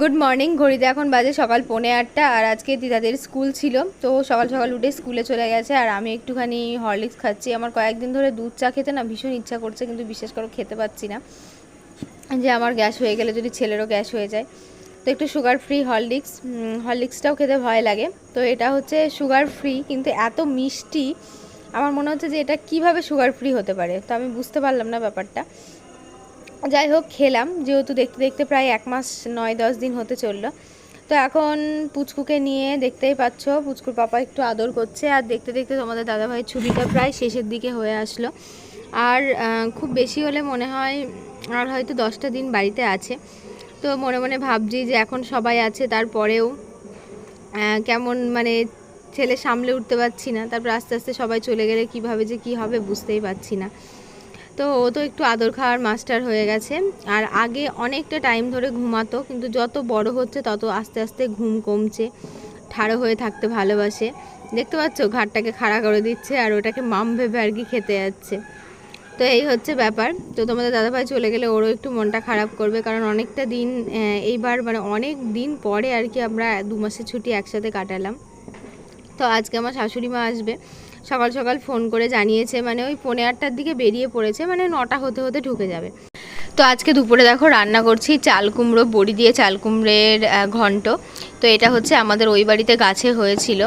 Good morning ঘড়িতে এখন বাজে সকাল পৌনে আটটা আর আজকে দিদাদের স্কুল ছিল, তো সকাল সকাল উঠে স্কুলে চলে গেছে আর আমি একটুখানি হরলিক্স খাচ্ছি। আমার কয়েকদিন ধরে দুধ চা খেতে না ভীষণ ইচ্ছা করছে, কিন্তু বিশেষ করে খেতে পাচ্ছি না। যে আমার গ্যাস হয়ে গেলে যদি ছেলেরও গ্যাস হয়ে যায়। তো একটু সুগার ফ্রি হরলিক্স হরলিক্সটাও খেতে ভয় লাগে। তো এটা হচ্ছে সুগার ফ্রি কিন্তু এত মিষ্টি, আমার মনে হচ্ছে যে এটা কীভাবে সুগার ফ্রি হতে পারে? তো আমি বুঝতে পারলাম না ব্যাপারটা। যাই হোক খেলাম। যেহেতু দেখতে দেখতে প্রায় এক মাস, নয়, দশ দিন হতে চলল। তো এখন পুচকুকে নিয়ে দেখতেই পাচ্ছ, পুচকুর পাপা একটু আদর করছে। আর দেখতে দেখতে তোমাদের দাদাভাইয়ের ছুটিটা প্রায় শেষের দিকে হয়ে আসলো। আর খুব বেশি হলে মনে হয় আর হয়তো দশটা দিন বাড়িতে আছে। তো মনে মনে ভাবছি যে এখন সবাই আছে, তারপরেও কেমন মানে ছেলে সামলে উঠতে পারছি না। তারপর আস্তে আস্তে সবাই চলে গেলে কীভাবে যে কি হবে বুঝতেই পারছি না। তো ও তো একটু আদর খাওয়ার মাস্টার হয়ে গেছে। আর আগে অনেকটা টাইম ধরে ঘুমাতো, কিন্তু যত বড় হচ্ছে তত আস্তে আস্তে ঘুম কমছে, ঠাড়ো হয়ে থাকতে ভালোবাসে। দেখতে পাচ্ছ ঘাটটাকে খাড়া করে দিচ্ছে আর ওটাকে মাম ভেবে আর কি খেতে যাচ্ছে। তো এই হচ্ছে ব্যাপার। তো তোমাদের দাদাভাই চলে গেলে ওরও একটু মনটা খারাপ করবে, কারণ অনেকটা দিন এইবার মানে অনেক দিন পরে আর কি আমরা দু মাসের ছুটি একসাথে কাটালাম। তো আজকে আমার শাশুড়ি মা আসবে। সকাল সকাল ফোন করে জানিয়েছে মানে ওই পৌনে আটটার দিকে বেরিয়ে পড়েছে মানে নটা হতে হতে ঢুকে যাবে। তো আজকে দুপুরে দেখো রান্না করছি, চাল কুমড়ো, বড়ি দিয়ে চাল কুমড়ের ঘন্ট। তো এটা হচ্ছে আমাদের ওই বাড়িতে গাছে হয়েছিল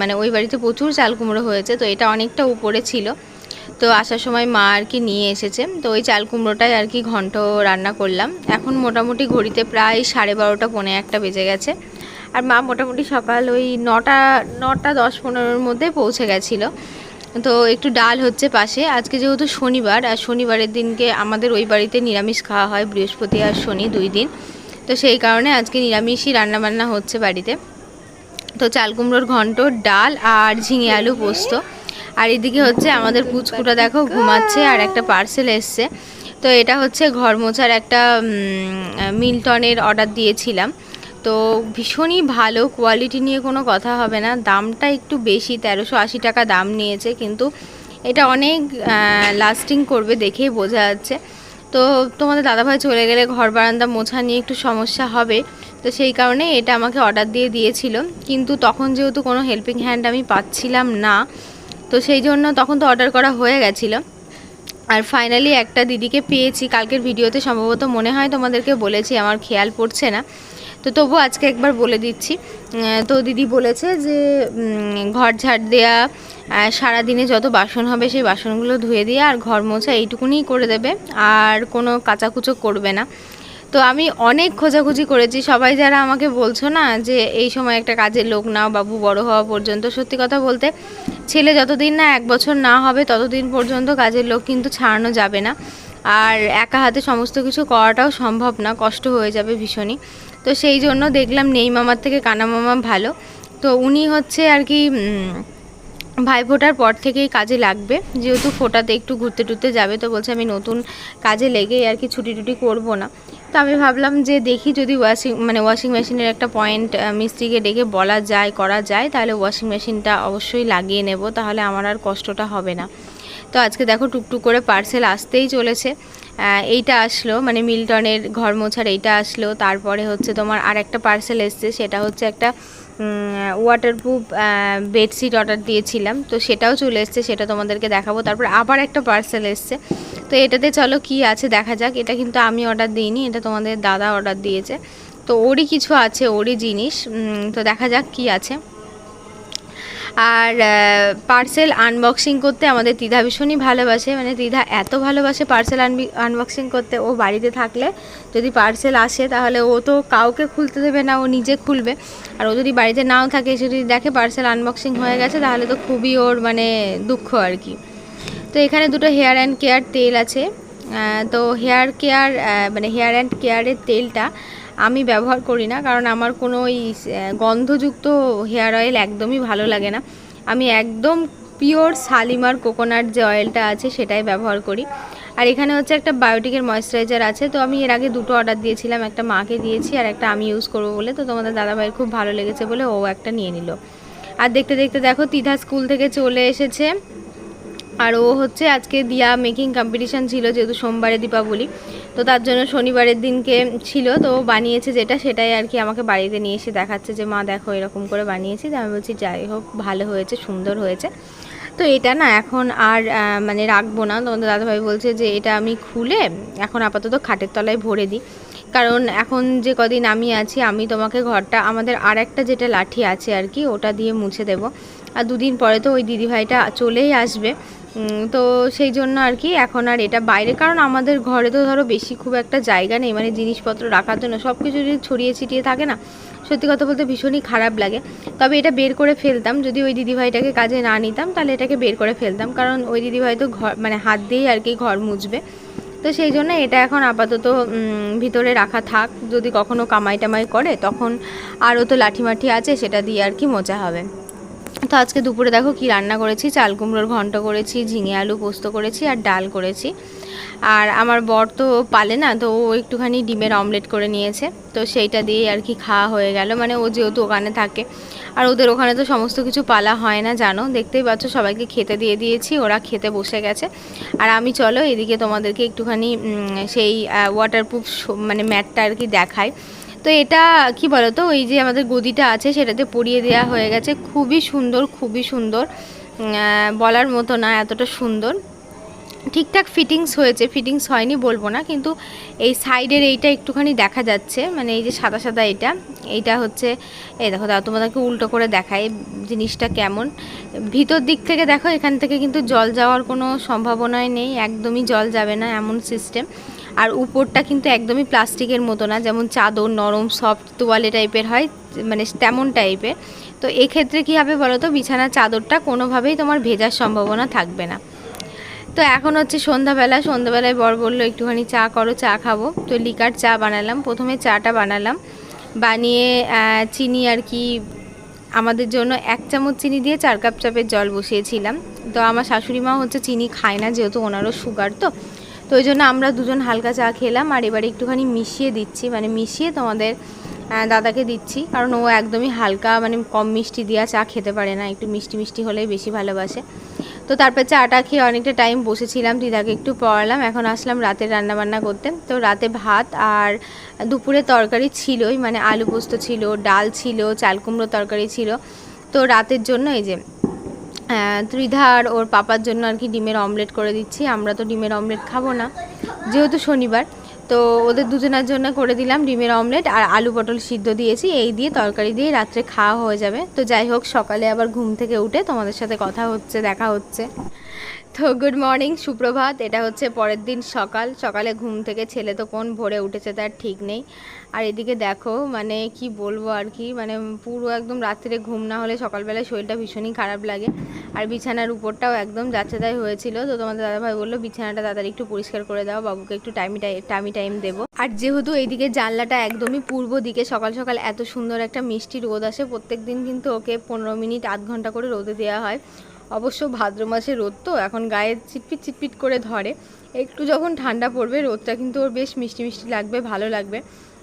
মানে ওই বাড়িতে প্রচুর চাল কুমড়ো হয়েছে, তো এটা অনেকটা উপরে ছিল। তো আসার সময় মা আর কি নিয়ে এসেছে, তো ওই চাল কুমড়োটাই আর কি ঘন্ট রান্না করলাম। এখন মোটামুটি ঘড়িতে প্রায় সাড়ে বারোটা, পৌনে একটা বেজে গেছে। আর মা মোটামুটি সকাল ওই নটা নটা দশ পনেরোর মধ্যে পৌঁছে গেছিল। তো একটু ডাল হচ্ছে পাশে। আজকে যেহেতু শনিবার, আর শনিবারের দিনকে আমাদের ওই বাড়িতে নিরামিষ খাওয়া হয়, বৃহস্পতি আর শনি দুই দিন। তো সেই কারণে আজকে নিরামিষই রান্নাবান্না হচ্ছে বাড়িতে। তো চাল কুমড়োর ঘন্ট, ডাল আর ঝিঙে আলু পোস্ত। আর এদিকে হচ্ছে আমাদের পুচকুটা দেখো ঘুমাচ্ছে আর একটা পার্সেল এসছে। তো এটা হচ্ছে ঘর মোছার একটা মিল্টনের অর্ডার দিয়েছিলাম। তো ভীষণই ভালো কোয়ালিটি নিয়ে কোনো কথা হবে না। দামটা একটু বেশি, তেরোশো আশি টাকা দাম নিয়েছে, কিন্তু এটা অনেক লাস্টিং করবে দেখেই বোঝা যাচ্ছে। তো তোমাদের দাদাভাই চলে গেলে ঘর বারান্দা মোছা নিয়ে একটু সমস্যা হবে, তো সেই কারণে এটা আমাকে অর্ডার দিয়ে দিয়েছিল। কিন্তু তখন যেহেতু কোনো হেল্পিং হ্যান্ড আমি পাচ্ছিলাম না, তো সেই জন্য তখন তো অর্ডার করা হয়ে গেছিল। আর ফাইনালি একটা দিদিকে পেয়েছি, কালকের ভিডিওতে সম্ভবত মনে হয় তোমাদেরকে বলেছি, আমার খেয়াল পড়ছে না। তো তবু আজকে একবার বলে দিচ্ছি। তো দিদি বলেছে যে ঘর ঝাড় দেয়া সারাদিনে যত বাসন হবে সেই বাসনগুলো ধুয়ে দিয়ে আর ঘর মোছা এইটুকুনিই করে দেবে, আর কোনো কাচাকুচো করবে না। তো আমি অনেক খোঁজাখুঁজি করেছি। সবাই যারা আমাকে বলছো না যে, এই সময় একটা কাজের লোক নাও, বাবু বড় হওয়া পর্যন্ত, সত্যি কথা বলতে ছেলে যতদিন না এক বছর না হবে, ততদিন পর্যন্ত কাজের লোক কিন্তু ছাড়ানো যাবে না। আর একা হাতে সমস্ত কিছু করাটাও সম্ভব না, কষ্ট হয়ে যাবে ভীষণই। তো সেই জন্য দেখলাম নেই মামার থেকে কানা মামা ভালো। তো উনি হচ্ছে আর কি উম, ভাই ফোটার পর থেকেই কাজে লাগবে। যেহেতু ফোটাতে একটু ঘুরতে টুরতে যাবে তো বলছে আমি নতুন কাজে লেগেই আর কি ছুটি টুটি করব না। তো আমি ভাবলাম যে দেখি যদি ওয়াশিং মানে ওয়াশিং মেশিনের একটা পয়েন্ট মিস্ত্রিকে ডেকে বলা যায় করা যায় তাহলে ওয়াশিং মেশিনটা অবশ্যই লাগিয়ে নেব তাহলে আমার আর কষ্টটা হবে না। তো আজকে দেখো টুকটুক করে পার্সেল আসতেই চলেছে। এইটা আসলো মানে মিল্টনের ঘর মোছার এইটা আসলো, তারপরে হচ্ছে তোমার আর একটা পার্সেল এসছে, সেটা হচ্ছে একটা ওয়াটারপ্রুফ বেডশিট অর্ডার দিয়েছিলাম, তো সেটাও চলে এসছে, সেটা তোমাদেরকে দেখাবো, তারপর আবার একটা পার্সেল এসছে, তো এটাতে চলো কি আছে দেখা যাক, এটা কিন্তু আমি অর্ডার দিইনি, এটা তোমাদের দাদা অর্ডার দিয়েছে, তো ওরই কিছু আছে, ওরই জিনিস তো দেখা যাক কি আছে। আর পার্সেল আনবক্সিং করতে আমাদের দিদা ভীষণই ভালোবাসে। মানে দিদা এত ভালোবাসে পার্সেল আনবক্সিং করতে, ও বাড়িতে থাকলে। যদি পার্সেল আসে তাহলে ও তো কাউকে খুলতে দেবে না, ও নিজে খুলবে। আর ও যদি বাড়িতে নাও থাকে এসে যদি দেখে পার্সেল আনবক্সিং হয়ে গেছে, তাহলে তো খুবই ওর মানে দুঃখ আর কি। তো এখানে দুটো হেয়ার অ্যান্ড কেয়ার তেল আছে। তো হেয়ার কেয়ার মানে হেয়ার অ্যান্ড কেয়ারের তেলটা আমি ব্যবহার করি না, কারণ আমার কোনো ওই গন্ধযুক্ত হেয়ার অয়েল একদমই ভালো লাগে না। আমি একদম পিওর শালিমার কোকোনাট যে অয়েলটা আছে সেটাই ব্যবহার করি। আর এখানে হচ্ছে একটা বায়োটিকের ময়েশ্চারাইজার আছে, তো আমি এর আগে দুটো অর্ডার দিয়েছিলাম, একটা মাকে দিয়েছি আর একটা আমি ইউজ করব বলে, তো তোমাদের দাদাভাইয়ের খুব ভালো লেগেছে বলে ও একটা নিয়ে নিল। আর দেখতে দেখতে দেখো তিধা স্কুল থেকে চলে এসেছে। আর ও হচ্ছে আজকে দিয়া মেকিং কম্পিটিশান ছিল যেহেতু সোমবারে দীপাবলি। তো তার জন্য শনিবারের দিনকে ছিল, তো বানিয়েছে যেটা, সেটাই আর কি আমাকে বাড়িতে নিয়ে এসে দেখাচ্ছে যে, মা, দেখো, এরকম করে বানিয়েছি। আমি বলছি, যাই হোক, ভালো হয়েছে, সুন্দর হয়েছে। তো এটা না এখন আর মানে রাখব না। তোমাদের দাদাভাই বলছে যে, এটা আমি খুলে এখন আপাতত খাটের তলায় ভরে দিই। কারণ এখন যে কদিন আমি আছি, আমি তোমাকে ঘরটা, আমাদের আর একটা যেটা লাঠি আছে আর কি, ওটা দিয়ে মুছে দেব। আর দুদিন পরে তো ওই দিদিভাইটা চলেই আসবে। তো সেই জন্য আর কি এখন আর এটা বাইরে, কারণ আমাদের ঘরে তো ধরো বেশি খুব একটা জায়গা নেই মানে জিনিসপত্র রাখার জন্য সব কিছু যদি ছড়িয়ে ছিটিয়ে থাকে না, সত্যি কথা বলতে ভীষণই খারাপ লাগে। তবে এটা বের করে ফেলতাম, যদি ওই দিদিভাইটাকে কাজে না নিতাম, তাহলে এটাকে বের করে ফেলতাম, কারণ ওই দিদিভাই তো ঘর মানে হাত দিয়েই আর কি ঘর মুছবে। তো সেই জন্য এটা এখন আপাতত ভিতরে রাখা থাক, যদি কখনো কামাই টামাই করে, তখন আরও তো লাঠি মাঠি আছে, সেটা দিয়ে আর কি মোচা হবে। তো আজকে দুপুরে দেখো কি রান্না করেছি। চাল কুমড়োর ঘন্ট করেছি, ঝিঙে আলু পোস্ত করেছি আর ডাল করেছি। আর আমার বর তো পালে না, তো ও একটুখানি ডিমের অমলেট করে নিয়েছে। তো সেইটা দিয়েই আর কি খাওয়া হয়ে গেল। মানে ও যেহেতু ওখানে থাকে, আর ওদের ওখানে তো সমস্ত কিছু পালা হয় না, জানো? দেখতেই পাচ্ছ সবাইকে খেতে দিয়ে দিয়েছি, ওরা খেতে বসে গেছে। আর আমি চলো এদিকে তোমাদেরকে একটুখানি সেই ওয়াটারপ্রুফ মানে ম্যাটটা আর কি দেখাই। তো এটা, কি বলতো, ওই যে আমাদের গদিটা আছে সেটাতে পরিয়ে দেওয়া হয়ে গেছে। খুবই সুন্দর খুবই সুন্দর। বলার মতো না, এতটা সুন্দর। ঠিকঠাক ফিটিংস হয়েছে ফিটিংস হয়নি বলব না, কিন্তু এই সাইডের এইটা একটুখানি দেখা যাচ্ছে। মানে এই যে সাদা সাদা এটা, এইটা হচ্ছে, এই দেখো, দাও, তোমাদেরকে উল্টো করে দেখাই জিনিসটা কেমন। ভিতর দিক থেকে দেখো, এখান থেকে কিন্তু জল যাওয়ার কোনো সম্ভাবনাই নেই, একদমই জল যাবে না এমন সিস্টেম আর উপরটা কিন্তু একদমই প্লাস্টিকের মতো না, যেমন চাদর নরম সফট তোয়ালে টাইপের হয় মানে তেমন টাইপের তো এক্ষেত্রে কী হবে বলো তো বিছানার চাদরটা কোনোভাবেই তোমার ভেজার সম্ভাবনা থাকবে না। তো এখন হচ্ছে সন্ধ্যাবেলা, সন্ধ্যাবেলায় বর বলল, একটুখানি চা করো, চা খাব। তো লিকার চা বানালাম, প্রথমে চাটা বানালাম। বানিয়ে চিনি আর কি, আমাদের জন্য এক চামচ চিনি দিয়ে চার কাপ চাপের জল বসিয়েছিলাম। তো আমার শাশুড়ি মা হচ্ছে চিনি খায় না, যেহেতু ওনারও সুগার তো। তো ওই জন্য আমরা দুজন হালকা চা খেলাম আর এবারে একটুখানি মিশিয়ে দিচ্ছি। মানে মিশিয়ে তোমাদের দাদাকে দিচ্ছি। কারণ ও একদমই হালকা মানে কম মিষ্টি দেওয়া চা খেতে পারে না। একটু মিষ্টি মিষ্টি হলেই বেশি ভালোবাসে। তো তারপর চাটা খেয়ে অনেকটা টাইম বসেছিলাম, দিদাকে একটু পড়ালাম। এখন আসলাম রাতের রান্না বান্না করতে। তো রাতে ভাত আর দুপুরে তরকারি ছিলই। মানে আলু পোস্ত ছিল, ডাল ছিল, চাল কুমড়ো তরকারি ছিল। তো রাতের জন্য এই যে আহ, ত্রিধা ওর পাপার জন্য আর কি ডিমের অমলেট করে দিচ্ছি। আমরা তো ডিমের অমলেট খাব না। যেহেতু শনিবার তো ওদের দুজনের জন্য করে দিলাম ডিমের অমলেট আর আলু পটল সিদ্ধ দিয়েছি। এই দিয়ে তরকারি দিয়ে রাত্রে খাওয়া হয়ে যাবে। তো যাই হোক, সকালে আবার ঘুম থেকে উঠে তোমাদের সাথে কথা হচ্ছে, দেখা হচ্ছে। তো গুড মর্নিং সুপ্রভাত। এটা হচ্ছে পরের দিন সকাল। সকালে ঘুম থেকে ছেলে তো কোন ভোরে উঠেছে তার ঠিক নেই। আর এদিকে দেখো মানে কি বলব আর কি মানে পুরো একদম রাত্রে ঘুম না হলে সকালবেলায় শরীরটা ভীষণই খারাপ লাগে। আর বিছানার উপরটাও একদম যাচ্ছে তাই হয়েছিল। তো তোমাদের দাদাভাই বলল, বিছানাটা তাড়াতাড়ি একটু পরিষ্কার করে দাও, বাবুকে একটু টাইম টাইমি টাইম দেবো। আর যেহেতু এইদিকে জানলাটা একদমই পূর্ব দিকে, সকাল সকাল এত সুন্দর একটা মিষ্টি রোদ আসে প্রত্যেক দিন কিন্তু ওকে পনেরো মিনিট, আধ ঘণ্টা করে রোদে দেওয়া হয়। অবশ্য ভাদ্র মাসে রোদ তো, এখন গায়ে চিটপিট চিটপিট করে ধরে। একটু যখন ঠান্ডা পড়বে, রোদটা কিন্তু ওর বেশ মিষ্টি মিষ্টি লাগবে, ভালো লাগবে।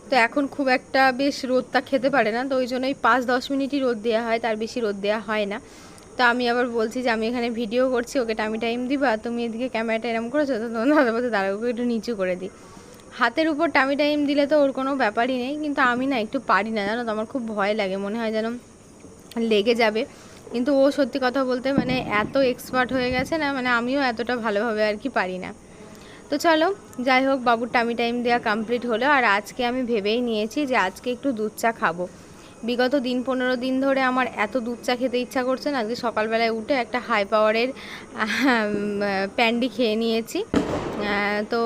তো এখন খুব একটা বেশ রোদটা খেতে পারে না, তো ওই জন্য ওই পাঁচ, দশ মিনিটই রোদ দেওয়া হয়, তার বেশি রোদ দেওয়া হয় না। তো আমি আবার বলছি যে আমি এখানে ভিডিও করছি, ওকে টাইম টাইম দিবা, তুমি এদিকে ক্যামেরাটা এরম করেছ, তো তোমার দাদা বলতে দাঁড়া ওকে একটু নিচু করে দিই। হাতের উপর টামি টাইম দিলে তো ওর কোনো ব্যাপারই নেই, কিন্তু আমি না একটু পারি না, জানো তো, আমার খুব ভয় লাগে, মনে হয় যেন লেগে যাবে। কিন্তু ও সত্যি কথা বলতে মানে এত এক্সপার্ট হয়ে গেছে না মানে আমিও এতটা ভালোভাবে আর কি পারি না। তো চলো, যাই হোক, বাবুর টামি টাইম দেওয়া কমপ্লিট হলো, আর আজকে আমি ভেবেই নিয়েছি যে আজকে একটু দুধ চা খাব। বিগত দিন পনেরো দিন ধরে আমার এত দুধ চা খেতে ইচ্ছা করছে না, আজকে সকালবেলায় উঠে একটা হাই পাওয়ারের প্যান্ডি খেয়ে নিয়েছি। তো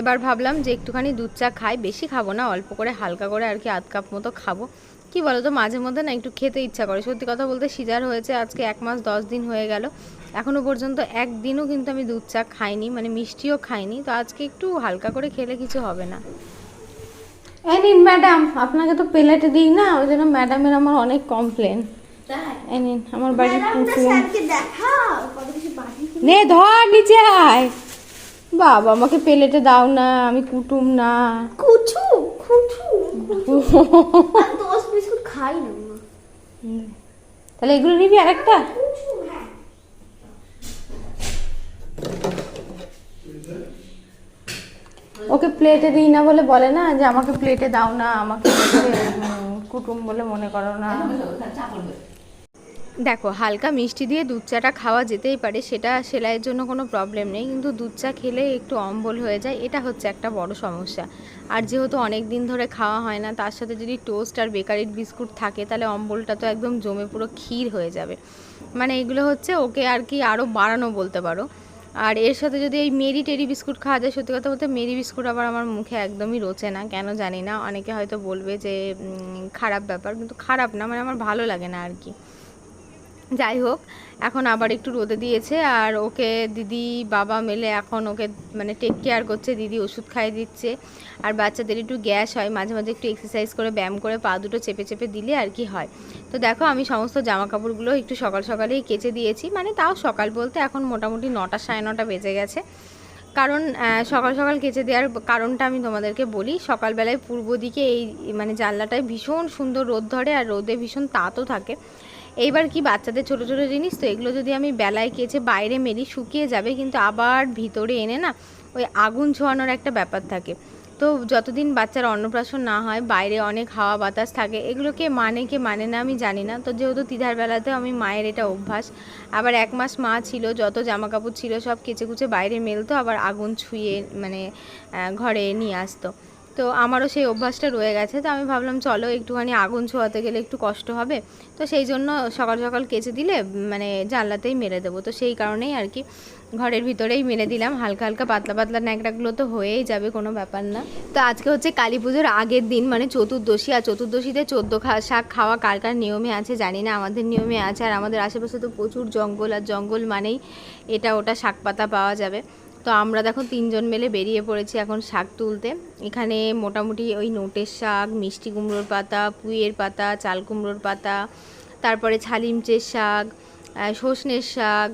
এবার ভাবলাম যে একটুখানি দুধ চা খাই, বেশি খাব না, অল্প করে হালকা করে আর কি আধ কাপ মতো খাব। কি বলো তো মাঝে মধ্যে না একটু খেতে ইচ্ছা করে। সত্যি কথা বলতে সিজার হয়েছে, আজকে এক মাস দশ দিন হয়ে গেল। এখনও পর্যন্ত একদিনও কিন্তু আমি দুধ চা খাইনি মানে মিষ্টিও খাইনি, তো আজকে একটু হালকা করে খেলে কিছু হবে না। এই নিন ম্যাডাম আপনাকে তো প্লেটে দিই না ওই জন্য ম্যাডামের আমার অনেক কমপ্লেন এই নিন আমার বাড়ির বাড়ি নে ধর নিচে আয়। বাবা আমাকে প্লেটে দাও না আমি কুটুম না। কুচু কুচু দশ বিস্কুট খাই না তাহলে এগুলো নিবি আরেকটা? হ্যাঁ। ওকে প্লেটে দিই না বলে বলে না যে আমাকে প্লেটে দাও না, আমাকে কুটুম বলে মনে করো না। দেখো, হালকা মিষ্টি দিয়ে দুধ চাটা খাওয়া যেতেই পারে, সেটা সেলাইয়ের জন্য কোনো প্রবলেম নেই, কিন্তু দুধ চা খেলে একটু অম্বল হয়ে যায়, এটা হচ্ছে একটা বড় সমস্যা। আর যেহেতু অনেক দিন ধরে খাওয়া হয় না, তার সাথে যদি টোস্ট আর বেকারির বিস্কুট থাকে, তাহলে অম্বলটা তো একদম জমে পুরো ক্ষীর হয়ে যাবে। মানে এগুলো হচ্ছে ওকে আর কি আরও বাড়ানো বলতে পারো। আর এর সাথে যদি এই মেরি টেরি বিস্কুট খাওয়া যায়, সত্যি কথা বলতে মেরি বিস্কুট আবার আমার মুখে একদমই রোচে না, কেন জানি না। অনেকে হয়তো বলবে যে খারাপ ব্যাপার, কিন্তু খারাপ না মানে আমার ভালো লাগে না আর কি। যাই হোক, এখন আবার একটু রোদে দিয়েছে আর ওকে দিদি, বাবা মিলে এখন ওকে মানে টেক কেয়ার করছে, দিদি ওষুধ খাইয়ে দিচ্ছে। আর বাচ্চাদের একটু গ্যাস হয়, মাঝে মাঝে একটু এক্সারসাইজ করে, ব্যায়াম করে পা দুটো চেপে চেপে দিলে আর কি হয়। তো দেখো আমি সমস্ত জামা কাপড়গুলো একটু সকাল সকালেই কেচে দিয়েছি মানে তাও সকাল বলতে এখন মোটামুটি নটা সাড়ে নটা বেজে গেছে। কারণ সকাল সকাল কেচে দেওয়ার কারণটা আমি তোমাদেরকে বলি, সকালবেলায় পূর্ব দিকে এই মানে জানলাটায় ভীষণ সুন্দর রোদ ধরে আর রোদে ভীষণ তাতও থাকে। এইবার কি বাচ্চাদের ছোট ছোট জিনিস? তো এগুলো যদি আমি বেলায় কেচে বাইরে মেলি, শুকিয়ে যাবে, কিন্তু আবার ভিতরে এনে না ওই আগুন ছোঁয়ানোর একটা ব্যাপার থাকে। তো যতদিন বাচ্চার অন্নপ্রাশন না হয়, বাইরে অনেক হাওয়া বাতাস থাকে, এগুলোকে মানে কে মানে না আমি জানি না। তো যেহেতু তিধার বেলাতেও আমি মায়ের এটা অভ্যাস, আবার এক মাস মা ছিল, যত জামা কাপড় ছিল সব কেচে কুচে বাইরে মেলতো, আবার আগুন ছুঁয়ে মানে ঘরে নিয়ে আসতো। তো আমারও সেই অভ্যাসটা রয়ে গেছে তো আমি ভাবলাম, চলো একটুখানি আগুন ছোঁয়াতে গেলে একটু কষ্ট হবে। তো সেই জন্য সকাল সকাল কেচে দিলে মানে জানলাতেই মেরে দেবো। তো সেই কারণেই আর কি ঘরের ভিতরেই মেরে দিলাম। হালকা হালকা পাতলা পাতলা ন্যাকড়াগুলো তো হয়েই যাবে, কোনো ব্যাপার না। তো আজকে হচ্ছে কালী পুজোর আগের দিন মানে চতুর্দশী, আর চতুর্দশীতে চোদ্দ খা, শাক খাওয়া কার কার নিয়মে আছে জানি না, আমাদের নিয়মে আছে। আর আমাদের আশেপাশে তো প্রচুর জঙ্গল, আর জঙ্গল মানেই এটা ওটা শাক পাতা পাওয়া যাবে। তো আমরা দেখো তিনজন মিলে বেরিয়ে পড়েছি এখন শাক তুলতে। এখানে মোটামুটি ওই নোটের শাক মিষ্টি কুমড়োর পাতা পুঁইয়ের পাতা চাল কুমড়োর পাতা তারপরে ছালিমচের শাক আহ, সজনের শাক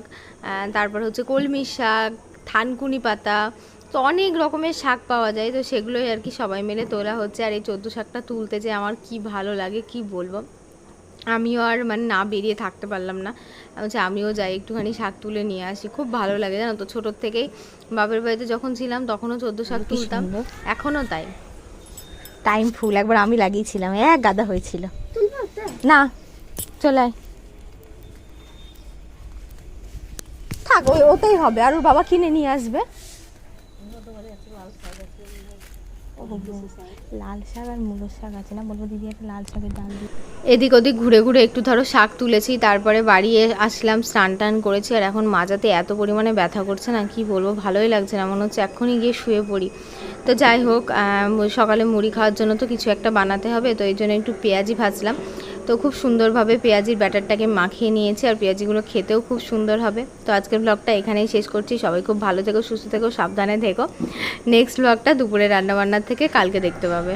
তারপর হচ্ছে কলমির শাক থানকুনি পাতা। তো অনেক রকমের শাক পাওয়া যায় তো সেগুলোই আর কি সবাই মিলে তোলা হচ্ছে। আর এই চোদ্দ শাকটা তুলতে যে আমার কি ভালো লাগে কি বলব? আমিও আর মানে না বেরিয়ে থাকতে পারলাম না। হচ্ছে আমিও যাই একটুখানি শাক তুলে নিয়ে আসি। খুব ভালো লাগে জানো তো ছোটোর থেকেই। বাপের বাড়িতে যখন ছিলাম তখনও চোদ্দ শাক তুলতাম। এখনও তাই। টাইম ফুল একবার আমি লাগিয়েছিলাম এক গাদা হয়েছিল। না চলে আয়। থাক ওই ওতেই হবে আর ওর বাবা কিনে নিয়ে আসবে ও, লাল শাক আর শাক আছে না? বলব দিদি লাল শাকের এদিক ওদিক ঘুরে ঘুরে একটু ধরো শাক তুলেছি, তারপরে বাড়ি আসলাম, স্নান টান করেছি, আর এখন মাজাতে এত পরিমাণে ব্যথা করছে না, কি বলব, ভালোই লাগছে না, মনে হচ্ছে এখনই গিয়ে শুয়ে পড়ি। তো যাই হোক সকালে মুড়ি খাওয়ার জন্য তো কিছু একটা বানাতে হবে, তো এই জন্য একটু পেঁয়াজি ভাজলাম। তো খুব সুন্দরভাবে পেঁয়াজির ব্যাটারটাকে মাখিয়ে নিয়েছি আর পেঁয়াজিগুলো খেতেও খুব সুন্দর হবে। তো আজকের ব্লগটা এখানেই শেষ করছি। সবাই খুব ভালো থেকো, সুস্থ থেকো, সাবধানে থেকো। নেক্সট ব্লগটা দুপুরে রান্নাবান্নার থেকে কালকে দেখতে পাবে।